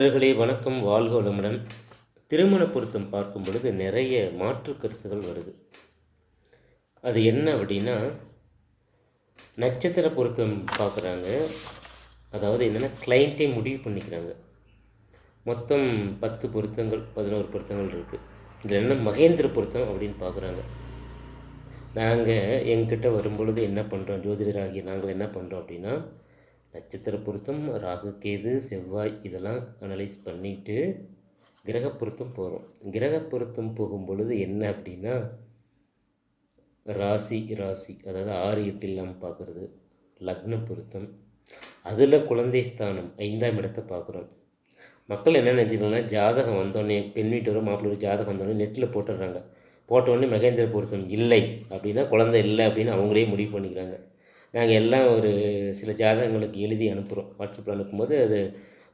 நண்பர்களே வணக்கம். வாழ்க வளமுடன். திருமண பொருத்தம் பார்க்கும் பொழுது நிறைய மாற்று கருத்துகள் வருது. அது என்ன அப்படின்னா நட்சத்திர பொருத்தம் பார்க்குறாங்க. அதாவது என்னென்னா கிளைண்ட்டே முடிவு பண்ணிக்கிறாங்க. மொத்தம் பத்து பொருத்தங்கள் பதினோரு பொருத்தங்கள் இருக்குது இதில் என்ன மகேந்திர பொருத்தம் அப்படின்னு பார்க்குறாங்க. நாங்கள் எங்கிட்ட வரும்பொழுது என்ன பண்ணுறோம் ஜோதிடராகிய நாங்கள் என்ன பண்ணுறோம் அப்படின்னா நட்சத்திர பொருத்தம் ராகு கேது செவ்வாய் இதெல்லாம் அனலைஸ் பண்ணிவிட்டு கிரக பொருத்தம் போகிறோம் கிரக பொருத்தம் போகும் பொழுது என்ன அப்படின்னா ராசி ராசி அதாவது ஆறு எட்டு இல்லாமல் பார்க்குறது லக்ன பொருத்தம். அதில் குழந்தை ஸ்தானம் ஐந்தாம் இடத்தை பார்க்குறோம் மக்கள் என்ன நினச்சிக்கணும்னா ஜாதகம் வந்தோடனே பெண் வீட்டோட மாப்பிள்ளை ஜாதகம் வந்தோடனே நெட்டில் போட்டுடுறாங்க. போட்டோடனே மகேந்திர பொருத்தம் இல்லை அப்படின்னா குழந்தை இல்லை அப்படின்னு அவங்களே முடிவு பண்ணிக்கிறாங்க. நாங்கள் எல்லாம் ஒரு சில ஜாதகங்களுக்கு எழுதி அனுப்புகிறோம் வாட்ஸ்அப்பில் அனுப்பும்போது அது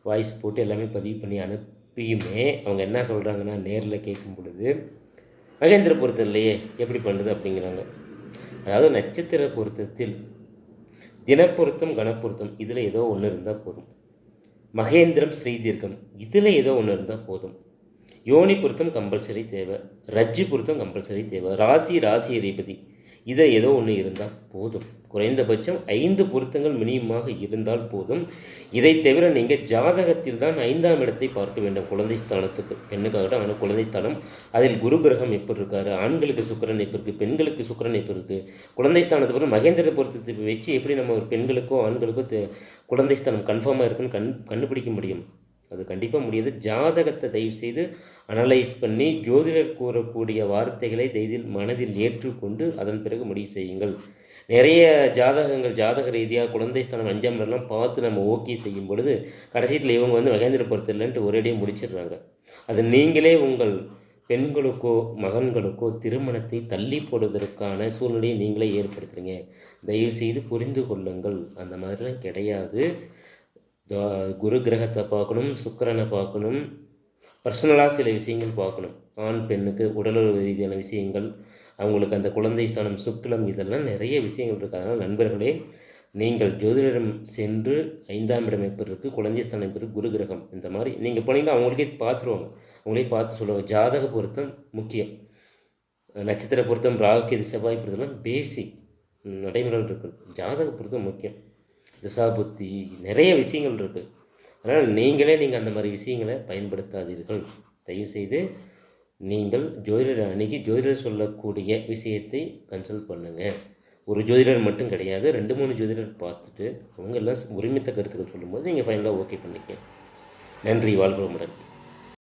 வாய்ஸ் போட்டு எல்லாமே பதிவு பண்ணி அனுப்பியுமே அவங்க என்ன சொல்கிறாங்கன்னா நேரில் கேட்கும் பொழுது மகேந்திர பொருத்தம் இல்லையே எப்படி பண்ணுறது? அப்படிங்கிறாங்க. அதாவது நட்சத்திர பொருத்தத்தில் தினப்பொருத்தம் கணப்பொருத்தம் இதில் ஏதோ ஒன்று இருந்தால் போதும். மகேந்திரம் ஸ்ரீதீர்க்கம் இதில் ஏதோ ஒன்று இருந்தால் போதும். யோனி பொருத்தம் கம்பல்சரி தேவை. ரஜ்ஜி பொருத்தம் கம்பல்சரி தேவை. ராசி ராசி அதிபதி. இதை ஏதோ ஒன்று இருந்தால் போதும். குறைந்தபட்சம் ஐந்து பொருத்தங்கள் மினிமமாக இருந்தால் போதும். இதை தவிர நீங்கள் ஜாதகத்தில் தான் ஐந்தாம் இடத்தை பார்க்க வேண்டும். குழந்தை ஸ்தானத்துக்கு. பெண்ணுக்காகட்டும் ஆனால் குழந்தை ஸ்தானம். அதில் குரு கிரகம் எப்படி இருக்காரு ஆண்களுக்கு சுக்கரன் எப்படி இருக்குது பெண்களுக்கு சுக்கரன் எப்படி இருக்குது குழந்தை ஸ்தானத்தை பிறகு மகேந்திர பொருத்தத்தை வச்சு எப்படி நம்ம ஒரு பெண்களுக்கோ ஆண்களுக்கோ குழந்தை ஸ்தானம் கன்ஃபார்மாக இருக்குன்னு கண் கண்டுபிடிக்க முடியும். அது கண்டிப்பாக முடியாது. ஜாதகத்தை தயவு செய்து அனலைஸ் பண்ணி ஜோதிடர் கூறக்கூடிய வார்த்தைகளை தைதில் மனதில் ஏற்றுக்கொண்டு அதன் பிறகு முடிவு செய்யுங்கள். நிறைய ஜாதகங்கள் ஜாதக ரீதியாக குழந்தை ஸ்தானம் அஞ்சாம் இடம்லாம் பார்த்து நம்ம ஓகே செய்யும் பொழுது கடைசியில் இவங்க வந்து மகேந்திர பொறுத்தில்லைன்ட்டு ஒரேடியாக முடிச்சிடுறாங்க. அது நீங்களே உங்கள் பெண்களுக்கோ மகன்களுக்கோ திருமணத்தை தள்ளி போடுவதற்கான சூழ்நிலையை நீங்களே ஏற்படுத்துகிறீங்க தயவு செய்து புரிந்து கொள்ளுங்கள். அந்த மாதிரிலாம் கிடையாது. குரு கிரகத்தை பார்க்கணும் சுக்கரனை பார்க்கணும் பர்சனலாக சில விஷயங்கள் பார்க்கணும். ஆண் பெண்ணுக்கு உடலுறவு ரீதியான விஷயங்கள் அவங்களுக்கு அந்த குழந்தை ஸ்தானம் சுக்கிலம் இதெல்லாம் நிறைய விஷயங்கள் இருக்குது அதனால் நண்பர்களே நீங்கள் ஜோதிடரிடம் சென்று ஐந்தாம் இடம் எப்படி இருக்குது குழந்தை ஸ்தானம் எப்படி குரு கிரகம். இந்த மாதிரி நீங்கள் போனீங்கன்னா அவங்களுக்கே பார்த்துருவாங்க. அவங்களே பார்த்து சொல்லுவாங்க. ஜாதக பொருத்தம் முக்கியம். நட்சத்திர பொருத்தம் ராகு செவ்வாய் பொருத்தம்லாம் பேசிக் நடைமுறைகள் இருக்குது ஜாதக பொருத்தம் முக்கியம். திசாபுத்தி நிறைய விஷயங்கள் இருக்குது அதனால் நீங்களே நீங்கள் அந்த மாதிரி விஷயங்களை பயன்படுத்தாதீர்கள். தயவுசெய்து நீங்கள் ஜோதிடர் அணுகி ஜோதிடர் சொல்லக்கூடிய விஷயத்தை கன்சல்ட் பண்ணுங்கள் ஒரு ஜோதிடர் மட்டும் கிடையாது. ரெண்டு மூணு ஜோதிடர் பார்த்துட்டு அவங்க எல்லாம் உரிமித்த கருத்துக்கள் சொல்லும்போது நீங்கள் ஃபைனலாக ஓகே பண்ணிக்க நன்றி வாழ்க்கை